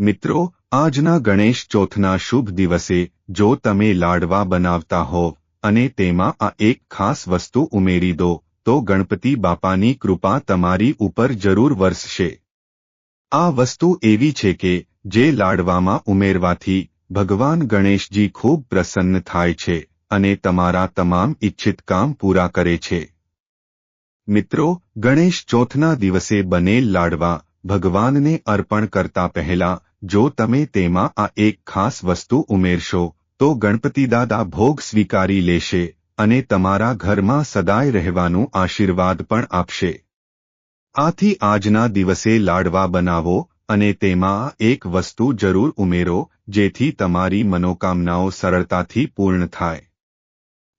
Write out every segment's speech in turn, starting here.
મિત્રો, આજના ગણેશ ચોથના શુભ દિવસે જો તમે લાડવા બનાવતા હોવ અને તેમાં આ એક ખાસ વસ્તુ ઉમેરી દો, તો ગણપતિ બાપાની કૃપા તમારી ઉપર જરૂર વરસશે. આ વસ્તુ એવી છે કે, જે લાડવામાં ઉમેરવાથી ભગવાન ગણેશજી ખૂબ પ્રસન્ન થાય છે અને તમારા તમામ ઇચ્છિત કામ પૂરા કરે છે. મિત્રો, ગણેશ ચોથના દિવસે બનેલ લાડવા ભગવાનને અર્પણ કરતા પહેલા જો તમે તેમાં આ એક ખાસ વસ્તુ ઉમેરશો, તો ગણપતિ દાદા ભોગ સ્વીકારી લેશે અને તમારા ઘરમાં સદાય રહેવાનું આશીર્વાદ પણ આપશે. આથી આજના દિવસે લાડવા બનાવો અને તેમાં એક વસ્તુ જરૂર ઉમેરો, જેથી તમારી મનોકામનાઓ સરળતાથી પૂર્ણ થાય.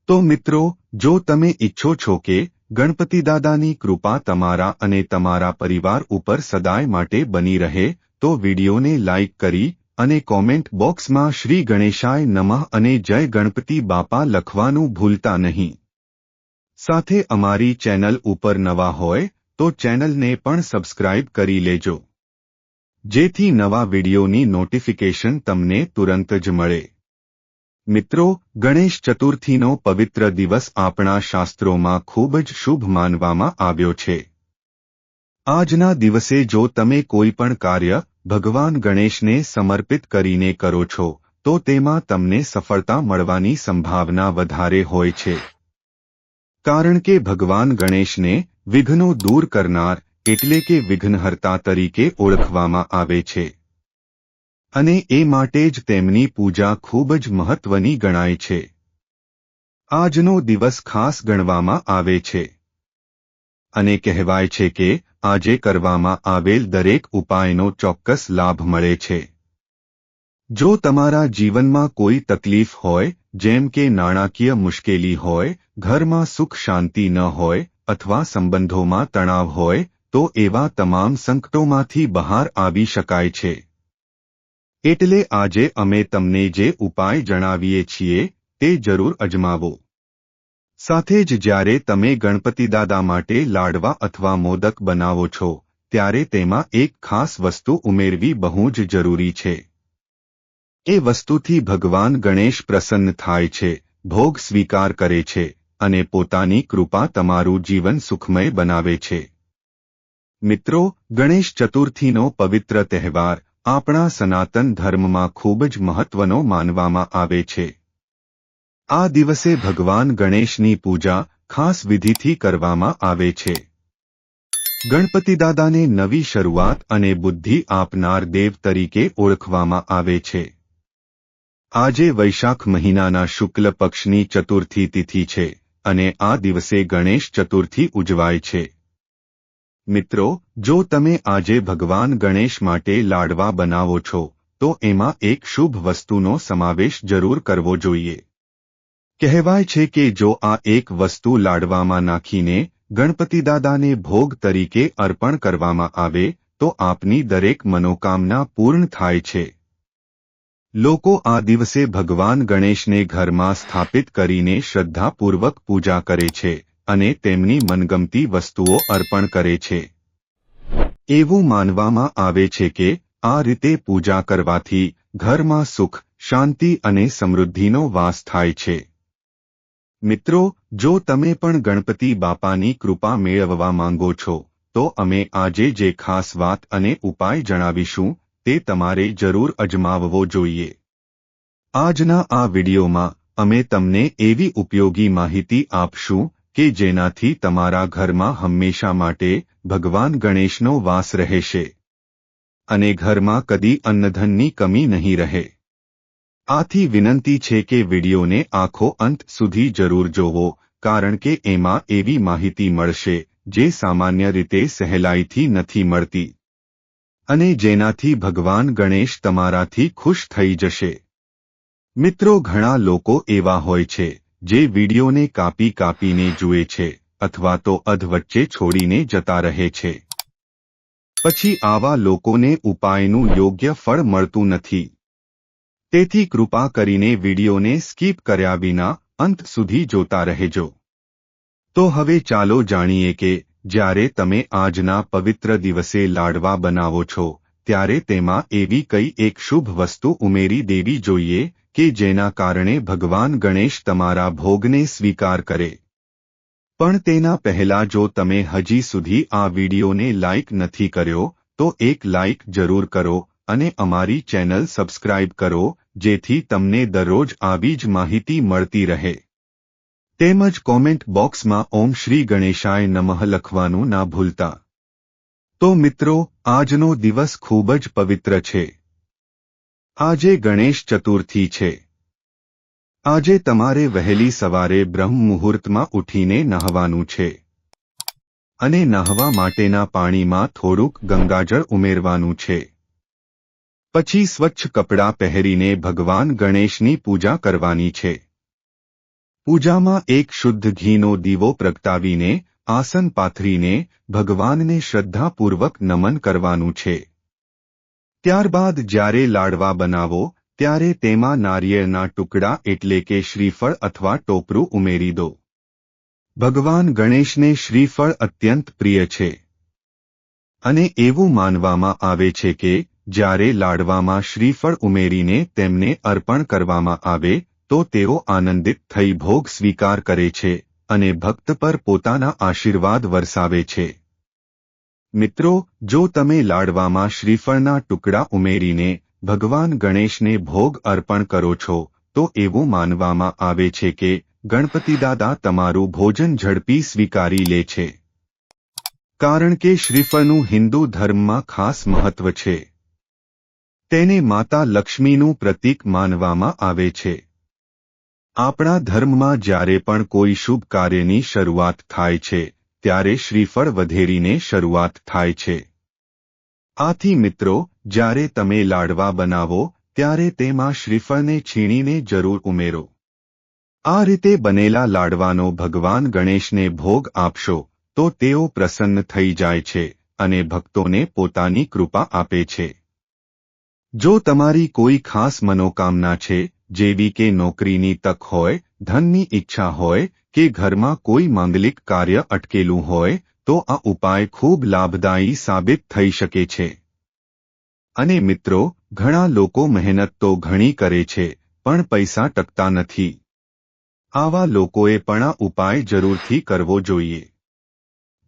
તો મિત્રો, જો તમે ઈચ્છો છો કે ગણપતિ દાદાની કૃપા તમારા અને તમારા પરિવાર ઉપર સદાય માટે બની રહે, તો વિડીયોને લાઇક કરી અને કોમેન્ટ બોક્સમાં શ્રી ગણેશાય નમઃ અને જય ગણપતિ બાપા લખવાનું ભૂલતા નહીં. સાથે અમારી ચેનલ ઉપર નવા હોય, તો ચેનલને પણ સબસ્ક્રાઇબ કરી લેજો. જેથી નવા વિડીયોની નોટિફિકેશન તમને તુરંત જ મળે. મિત્રો, ગણેશ ચતુર્થીનો પવિત્ર દિવસ આપણા શાસ્ત્રોમાં ખૂબ જ શુભ માનવામાં આવ્યો છે. આજના દિવસે જો તમે કોઈ પણ કાર્ય ભગવાન ગણેશને સમર્પિત કરીને કરો છો, તો તેમાં તમને સફળતા મળવાની સંભાવના વધારે હોય છે. કારણ કે ભગવાન ગણેશને વિઘ્નો દૂર કરનાર એટલે કે વિઘ્નહર્તા તરીકે ઓળખવામાં આવે છે. અને એ માટે જ તેમની પૂજા ખૂબ જ મહત્વની ગણાય છે. આજનો દિવસ ખાસ ગણવામાં આવે છે. અને કહેવાય છે કે આજે કરવામાં આવેલ દરેક ઉપાયનો ચોક્કસ લાભ મળે છે. જો તમારા જીવનમાં કોઈ તકલીફ હોય, જેમ કે નાણાકીય મુશ્કેલી હોય, ઘરમાં સુખ શાંતિ ન હોય, અથવા સંબંધોમાં તણાવ હોય, તો એવા તમામ સંકટોમાંથી બહાર આવી શકાય છે. એટલે આજે અમે તમને જે ઉપાય જણાવીએ છીએ તે જરૂર અજમાવો. સાથે જ જ્યારે તમે ગણપતિ દાદા માટે લાડવા અથવા મોદક બનાવો છો, ત્યારે તેમાં એક ખાસ વસ્તુ ઉમેરવી બહુ જ જરૂરી છે. એ વસ્તુથી ભગવાન ગણેશ પ્રસન્ન થાય છે, ભોગ સ્વીકાર કરે છે, અને પોતાની કૃપા તમારું જીવન સુખમય બનાવે છે. મિત્રો, ગણેશ ચતુર્થીનો પવિત્ર તહેવાર આપણા સનાતન ધર્મમાં ખૂબ જ મહત્વનો માનવામાં આવે છે. આ દિવસે ભગવાન ગણેશની પૂજા ખાસ વિધિથી કરવામાં આવે છે. ગણપતિ દાદાને નવી શરૂઆત અને બુદ્ધિ આપનાર દેવ તરીકે ઓળખવામાં આવે છે. આજે વૈશાખ મહિનાના શુક્લ પક્ષની ચતુર્થી તિથિ છે અને આ દિવસે ગણેશ ચતુર્થી ઉજવાય છે. મિત્રો, જો તમે આજે ભગવાન ગણેશ માટે લાડવા બનાવો છો, તો એમાં એક શુભ વસ્તુનો સમાવેશ જરૂર કરવો જોઈએ. કહેવાય છે કે જો આ એક વસ્તુ લાડવામાં નાખીને ગણપતિ દાદાને ભોગ તરીકે અર્પણ કરવામાં આવે, તો આપની દરેક મનોકામના પૂર્ણ થાય છે. લોકો આ દિવસે ભગવાન ગણેશને ઘરમાં સ્થાપિત કરીને શ્રદ્ધાપૂર્વક પૂજા કરે છે. અને તેમની મનગમતી વસ્તુઓ અર્પણ કરે છે. એવું માનવામાં આવે છે કે, આ રીતે પૂજા કરવાથી ઘરમાં સુખ, શાંતિ અને સમૃદ્ધિનો વાસ થાય છે. મિત્રો, જો તમે પણ ગણપતિ બાપાની કૃપા મેળવવા માંગો છો, તો અમે આજે જે ખાસ વાત અને ઉપાય જણાવીશું, તે તમારે જરૂર અજમાવવો જોઈએ. આજના આ વિડીયોમાં અમે તમને એવી ઉપયોગી માહિતી આપશું કે જેનાથી તમારા ઘરમાં હંમેશા માટે ભગવાન ગણેશનો વાસ રહેશે. અને ઘરમાં કદી અન્નધનની કમી નહીં રહે. આથી વિનંતી છે કે વિડીયોને આખો અંત સુધી જરૂર જોવો, કારણ કે એમાં એવી માહિતી મળશે, જે સામાન્ય રીતે સહેલાઈથી નથી મળતી. અને જેનાથી ભગવાન ગણેશ તમારાથી ખુશ થઈ જશે. મિત્રો, ઘણા લોકો એવા હોય છે જે વિડીયોને કાપી કાપીને જુએ છે અથવા તો અધવચ્ચે છોડીને જતા રહે છે. પછી આવા લોકોને ઉપાયનું યોગ્ય ફળ મળતું નથી. તેથી કૃપા કરીને વિડીયોને સ્કીપ કર્યા વિના અંત સુધી જોતા રહેજો. તો હવે ચાલો જાણીએ કે જ્યારે તમે આજના પવિત્ર દિવસે લાડવા બનાવો છો ત્યારે તેમાં એવી કઈ એક શુભ વસ્તુ ઉમેરી દેવી જોઈએ કે જેના કારણે ભગવાન ગણેશ તમારા ભોગને સ્વીકાર કરે. પણ તેના પહેલા જો તમે હજી સુધી આ વિડીયોને લાઇક નથી કર્યો, તો એક લાઇક જરૂર કરો અને અમારી ચેનલ સબસ્ક્રાઇબ કરો, જેથી તમને દરરોજ આવી જ માહિતી મળતી રહે. તેમજ કોમેન્ટ બોક્સમાં ઓમ શ્રી ગણેશાય નમઃ લખવાનું ના ભૂલતા. તો મિત્રો, આજનો દિવસ ખૂબ જ પવિત્ર છે. આજે ગણેશ ચતુર્થી છે. આજે તમારે વહેલી સવારે બ્રહ્મ મુહૂર્તમાં ઉઠીને નહવાનું છે. અને નહવા માટેના પાણીમાં થોડુંક ગંગાજળ ઉમેરવાનું છે. પછી સ્વચ્છ કપડાં પહેરીને ભગવાન ગણેશની પૂજા કરવાની છે. પૂજામાં એક શુદ્ધ ઘીનો દીવો પ્રગટાવીને આસન પાથરીને ભગવાનને શ્રદ્ધાપૂર્વક નમન કરવાનું છે. ત્યારબાદ જ્યારે લાડવા બનાવો, ત્યારે તેમાં નારિયેળના ટુકડા એટલે કે શ્રીફળ અથવા ટોપરું ઉમેરી દો. ભગવાન ગણેશને શ્રીફળ અત્યંત પ્રિય છે. અને એવું માનવામાં આવે છે કે, જ્યારે લાડવામાં શ્રીફળ ઉમેરીને તેમને અર્પણ કરવામાં આવે, તો તેઓ આનંદિત થઈ ભોગ સ્વીકાર કરે છે. અને ભક્ત પર પોતાના આશીર્વાદ વરસાવે છે. મિત્રો, જો તમે લાડવામાં શ્રીફળના ટુકડા ઉમેરીને ભગવાન ગણેશને ભોગ અર્પણ કરો છો, તો એવું માનવામાં આવે છે કે ગણપતિદાદા તમારું ભોજન ઝડપી સ્વીકારી લે છે. કારણ કે શ્રીફળનું હિન્દુ ધર્મમાં ખાસ મહત્વ છે. તેને માતા લક્ષ્મીનું પ્રતીક માનવામાં આવે છે. આપણા ધર્મમાં જ્યારે પણ કોઈ શુભ કાર્યની શરૂઆત થાય છે, ત્યારે શ્રીફળ વધેરીને શરૂઆત થાય છે. આથી મિત્રો, જ્યારે તમે લાડવા બનાવો, ત્યારે તેમાં શ્રીફળને છીણીને જરૂર ઉમેરો. આ રીતે બનેલા લાડવાનો ભગવાન ગણેશને ભોગ આપશો, તો તેઓ પ્રસન્ન થઈ જાય છે અને ભક્તોને પોતાની કૃપા આપે છે. જો તમારી કોઈ ખાસ મનોકામના છે જેવી કે નોકરીની તક હોય, ધનની ઈચ્છા હોય, કે ઘરમાં કોઈ માંગલિક કાર્ય અટકેલું હોય, તો આ ઉપાય ખૂબ લાભદાયી સાબિત થઈ શકે છે. અને મિત્રો, ઘણા લોકો મહેનત તો ઘણી કરે છે, પણ પૈસા ટકતા નથી. આવા લોકોએ પણ આ ઉપાય જરૂરથી કરવો જોઈએ.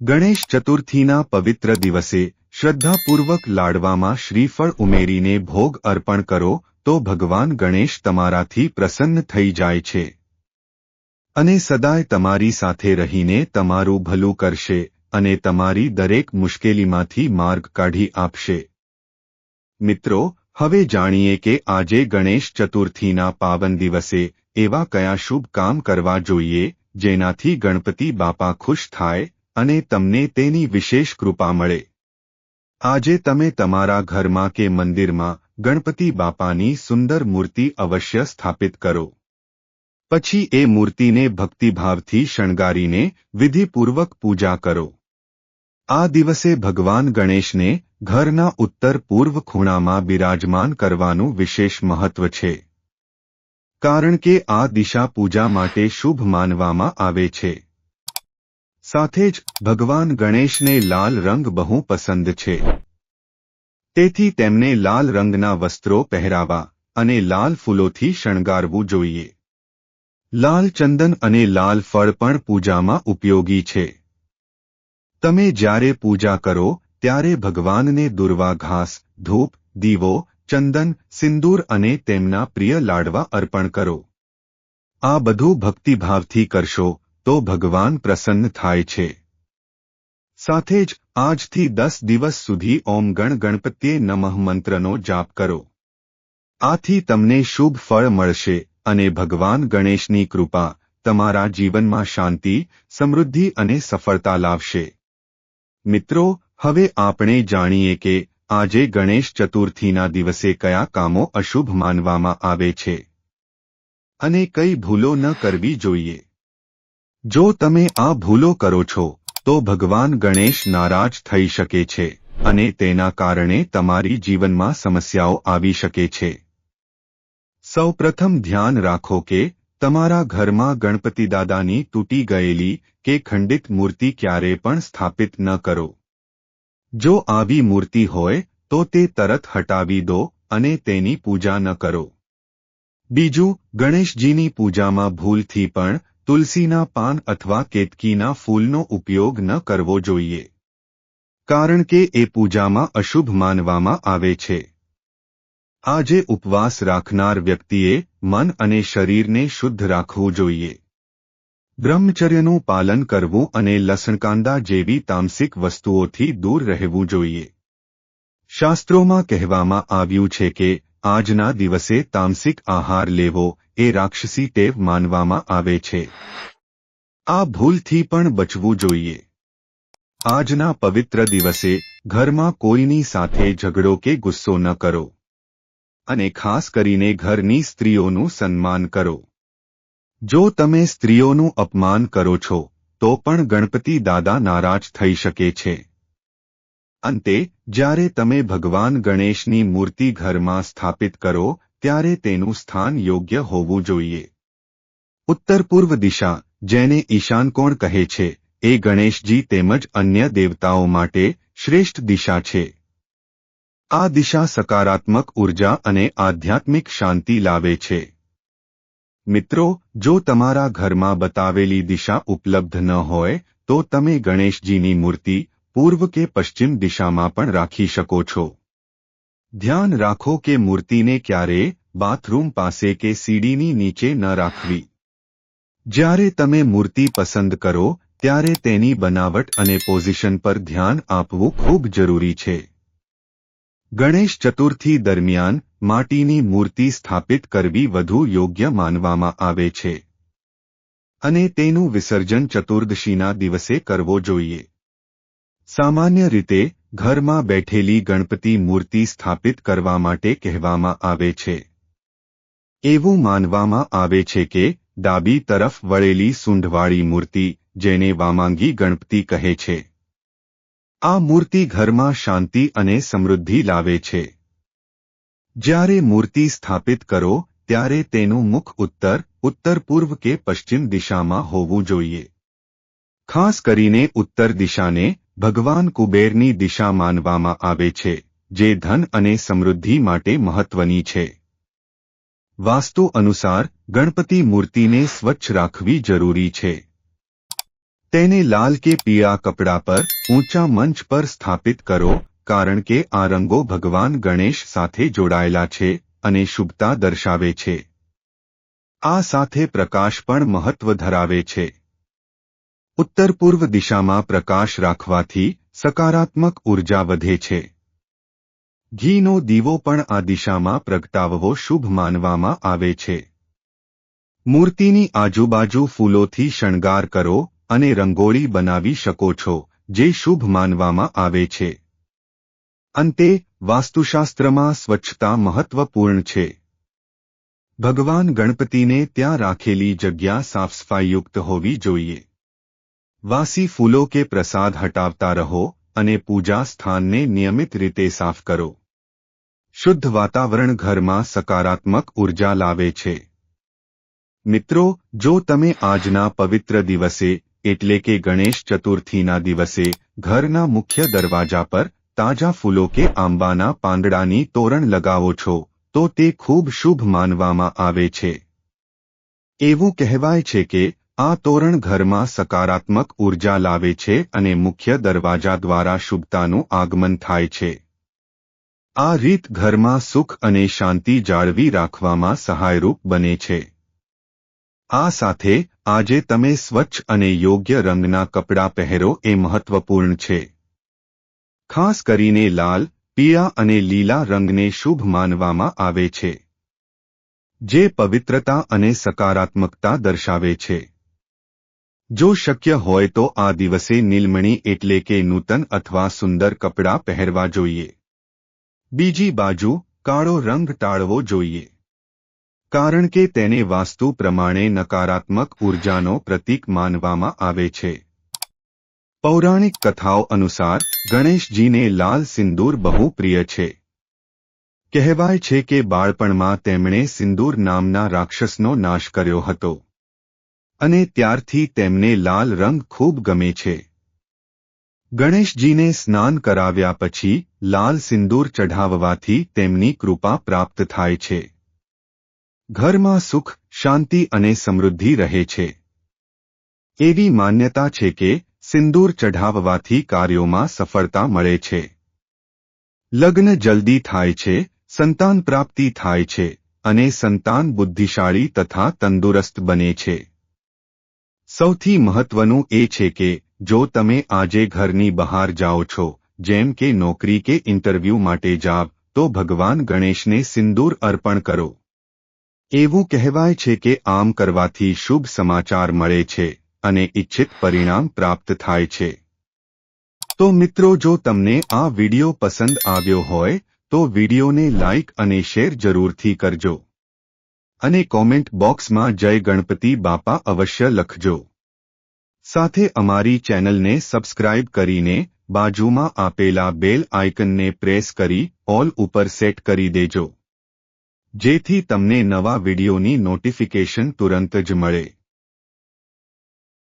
ગણેશ ચતુર્થીના પવિત્ર દિવસે, શ્રદ્ધાપૂર્વક લાડવામાં શ્રીફળ ઉમેરીને ભોગ અર્પણ કરો તો ભગવાન ગણેશ તમારાથી પ્રસન્ન થઈ જાય છે. અને સદાય તમારી સાથે રહીને તમારું ભલું કરશે અને તમારી દરેક મુશ્કેલીમાંથી માર્ગ કાઢી આપશે. મિત્રો, હવે જાણીએ કે આજે ગણેશ ચતુર્થીના પાવન દિવસે એવા કયા શુભ કામ કરવા જોઈએ, જેનાથી ગણપતિ બાપા ખુશ થાય અને તમને તેની વિશેષ કૃપા મળે. આજે તમે તમારા ઘરમાં કે મંદિરમાં ગણપતિ બાપાની સુંદર મૂર્તિ અવશ્ય સ્થાપિત કરો. પછી એ મૂર્તિને ભક્તિભાવથી શણગારીને વિધિપૂર્વક પૂજા કરો. આ દિવસે ભગવાન ગણેશને ઘરના ઉત્તર પૂર્વ ખૂણામાં બિરાજમાન કરવાનું વિશેષ મહત્વ છે. કારણ કે આ દિશા પૂજા માટે શુભ માનવામાં આવે છે. સાથે જ ભગવાન ગણેશને લાલ રંગ બહુ પસંદ છે. તેથી તેમને લાલ રંગના વસ્ત્રો પહેરાવા અને લાલ ફૂલોથી શણગારવું જોઈએ. લાલ ચંદન અને લાલ ફળ પણ પૂજામાં ઉપયોગી છે. તમે જ્યારે પૂજા કરો, ત્યારે ભગવાનને દુર્વા ઘાસ, ધૂપ, દીવો, ચંદન, સિંદૂર અને તેમના પ્રિય લાડવા અર્પણ કરો. આ બધું ભક્તિભાવથી કરશો, તો ભગવાન પ્રસન્ન થાય છે. સાથે જ આજથી દસ દિવસ સુધી ઓમ ગણ ગણપતિએ નમઃ મંત્રનો જાપ કરો. આથી તમને શુભ ફળ મળશે અને ભગવાન ગણેશની કૃપા તમારા જીવનમાં શાંતિ, સમૃદ્ધિ અને સફળતા લાવશે. મિત્રો, હવે આપણે જાણીએ કે આજે ગણેશ ચતુર્થીના દિવસે કયા કામો અશુભ માનવામાં આવે છે. અને કઈ ભૂલો ન કરવી જોઈએ. જો તમે આ ભૂલો કરો છો તો ભગવાન ગણેશ નારાજ થઈ શકે છે અને તેના કારણે તમારી જીવનમાં સમસ્યાઓ આવી શકે છે. સૌપ્રથમ ધ્યાન રાખો કે તમારા ઘરમાં ગણપતિ દાદાની તૂટી ગયેલી કે ખંડિત મૂર્તિ ક્યારે પણ સ્થાપિત ન કરો. જો આવી મૂર્તિ હોય, તો તે તરત હટાવી દો અને તેની પૂજા ન કરો. બીજું, ગણેશજીની પૂજામાં ભૂલથી પણ તુલસીના પાન અથવા કેતકીના ફૂલનો ઉપયોગ ન કરવો જોઈએ. કારણ કે એ પૂજામાં અશુભ માનવામાં આવે છે. આજે ઉપવાસ રાખનાર વ્યક્તિએ મન અને શરીરને શુદ્ધ રાખવું જોઈએ. બ્રહ્મચર્યનું પાલન કરવું અને લસણકાંદા જેવી તામસિક વસ્તુઓથી દૂર રહેવું જોઈએ. શાસ્ત્રોમાં કહેવામાં આવ્યું છે કે, આજના દિવસે તામસિક આહાર લેવો એ રાક્ષસી ટેવ માનવામાં આવે છે. આ ભૂલથી પણ બચવું જોઈએ. આજના પવિત્ર દિવસે ઘરમાં કોઈની સાથે ઝઘડો કે ગુસ્સો ન કરો. અને ખાસ કરીને ઘરની સ્ત્રીઓનું સન્માન કરો. જો તમે સ્ત્રીઓનું અપમાન કરો છો, તો પણ ગણપતિ દાદા નારાજ થઈ શકે છે. અંતે, જ્યારે તમે ભગવાન ગણેશની મૂર્તિ ઘરમાં સ્થાપિત કરો ત્યારે તેનું સ્થાન યોગ્ય હોવું જોઈએ. ઉત્તર પૂર્વ દિશા, જેને ઈશાન કોણ કહે છે, એ ગણેશજી તેમજ અન્ય દેવતાઓ માટે શ્રેષ્ઠ દિશા છે. આ દિશા સકારાત્મક ઊર્જા અને આધ્યાત્મિક શાંતિ લાવે છે. મિત્રો, જો તમારા ઘરમાં બતાવેલી દિશા ઉપલબ્ધ ન હોય, તો તમે ગણેશજીની મૂર્તિ પૂર્વ કે પશ્ચિમ દિશામાં પણ રાખી શકો છો. ધ્યાન રાખો કે મૂર્તિને ક્યારેય બાથરૂમ પાસે કે સીડીની નીચે ન રાખવી. જ્યારે તમે મૂર્તિ પસંદ કરો, ત્યારે તેની બનાવટ અને પોઝિશન પર ધ્યાન આપવું ખૂબ જરૂરી છે. ગણેશ ચતુર્થી દરમિયાન માટીની મૂર્તિ સ્થાપિત કરવી વધુ યોગ્ય માનવામાં આવે છે. અને તેનું વિસર્જન ચતુર્દશીના દિવસે કરવો જોઈએ. સામાન્ય રીતે ઘરમાં બેઠેલી ગણપતિ મૂર્તિ સ્થાપિત કરવા માટે કહેવામાં આવે છે. એવું માનવામાં આવે છે કે, ડાબી તરફ વળેલી સૂંઢવાળી મૂર્તિ, જેને વામાંગી ગણપતિ કહે છે. આ મૂર્તિ ઘરમાં શાંતિ અને સમૃદ્ધિ લાવે છે. જ્યારે મૂર્તિ સ્થાપિત કરો, ત્યારે તેનું મુખ ઉત્તર ઉત્તર પૂર્વ કે પશ્ચિમ દિશામાં હોવું જોઈએ. ખાસ કરીને ઉત્તર દિશાને ભગવાન કુબેરની દિશા માનવામાં આવે છે, જે ધન અને સમૃદ્ધિ માટે મહત્વની છે. વાસ્તુ અનુસાર, ગણપતિ મૂર્તિને સ્વચ્છ રાખવી જરૂરી છે. તેને લાલ કે પીળા કપડા પર, ઊંચા મંચ પર સ્થાપિત કરો, કારણ કે આ રંગો ભગવાન ગણેશ સાથે જોડાયેલા છે અને શુભતા દર્શાવે છે. આ સાથે પ્રકાશ પણ મહત્વ ધરાવે છે. ઉત્તર પૂર્વ દિશામાં પ્રકાશ રાખવાથી સકારાત્મક ઊર્જા વધે છે. ઘીનો દીવો પણ આ દિશામાં પ્રગટાવવો શુભ માનવામાં આવે છે. મૂર્તિની આજુબાજુ ફૂલોથી શણગાર કરો અને રંગોળી બનાવી શકો છો, જે શુભ માનવામાં આવે છે. અંતે, વાસ્તુશાસ્ત્રમાં સ્વચ્છતા મહત્વપૂર્ણ છે. ભગવાન ગણપતિને ત્યાં રાખેલી જગ્યા સાફસફાઈયુક્ત હોવી જોઈએ. વાસી ફૂલો કે પ્રસાદ હટાવતા રહો અને પૂજા સ્થાનને નિયમિત રીતે સાફ કરો. શુદ્ધ વાતાવરણ ઘરમાં સકારાત્મક ઊર્જા લાવે છે. મિત્રો, જો તમે આજના પવિત્ર દિવસે, એટલે કે ગણેશ ચતુર્થીના દિવસે, ઘરના મુખ્ય દરવાજા પર તાજા ફૂલો કે આંબાના પાંદડાની તોરણ લગાવો છો, તો તે ખૂબ શુભ માનવામાં આવે છે. એવું કહેવાય છે કે આ તોરણ ઘરમાં સકારાત્મક ઊર્જા લાવે છે અને મુખ્ય દરવાજા દ્વારા શુભતાનું આગમન થાય છે. આ રીત ઘરમાં સુખ અને શાંતિ જાળવી રાખવામાં સહાયરૂપ બને છે. આ સાથે, આજે તમે સ્વચ્છ અને યોગ્ય રંગના કપડાં પહેરો એ મહત્વપૂર્ણ છે. ખાસ કરીને લાલ, પીળા અને લીલા રંગને શુભ માનવામાં આવે છે. જે પવિત્રતા અને સકારાત્મકતા દર્શાવે છે. જો શક્ય હોય તો આ દિવસે નીલમણી એટલે કે નૂતન અથવા સુંદર કપડાં પહેરવા જોઈએ. બીજી બાજુ, કાળો રંગ ટાળવો જોઈએ. કારણ કે તેને વાસ્તુ પ્રમાણે નકારાત્મક ઉર્જાનો પ્રતીક માનવામાં આવે છે. પૌરાણિક કથાઓ અનુસાર, ગણેશજીને લાલ સિંદૂર બહુ પ્રિય છે. કહેવાય છે કે બાળપણમાં તેમણે સિંદૂર નામના રાક્ષસનો નાશ કર્યો હતો. અને ત્યારથી તેમને લાલ રંગ ખૂબ ગમે છે. ગણેશજીને સ્નાન કરાવ્યા પછી લાલ સિંદૂર ચઢાવવાથી તેમની કૃપા પ્રાપ્ત થાય છે. ઘરમાં સુખ, શાંતિ અને સમૃદ્ધિ રહે છે. એવી માન્યતા છે કે સિંદૂર ચઢાવવાથી કાર્યોમાં સફળતા મળે છે. લગ્ન જલ્દી થાય છે, સંતાન પ્રાપ્તિ થાય છે અને સંતાન બુદ્ધિશાળી તથા તંદુરસ્ત બને છે. સૌથી મહત્વનું એ છે કે, જો તમે આજે ઘરની બહાર જાઓ છો, જેમ કે નોકરી કે ઇન્ટરવ્યૂ માટે જાવ, તો ભગવાન ગણેશને સિંદૂર અર્પણ કરો. એવું કહેવાય છે કે આમ કરવાથી શુભ સમાચાર મળે છે, અને ઇચ્છિત પરિણામ પ્રાપ્ત થાય છે. તો મિત્રો, જો તમને આ વિડિયો પસંદ આવ્યો હોય, તો વિડિયોને લાઇક અને શેર જરૂરથી કરજો. અને કોમેન્ટ બોક્સમાં જય ગણપતિ બાપા અવશ્ય લખજો. સાથે અમારી ચેનલને સબસ્ક્રાઇબ કરીને બાજુમાં આપેલા બેલ આઇકનને પ્રેસ કરી ઓલ ઉપર સેટ કરી દેજો. જેથી તમને નવા વિડિયોની નોટિફિકેશન તુરંત જ મળે.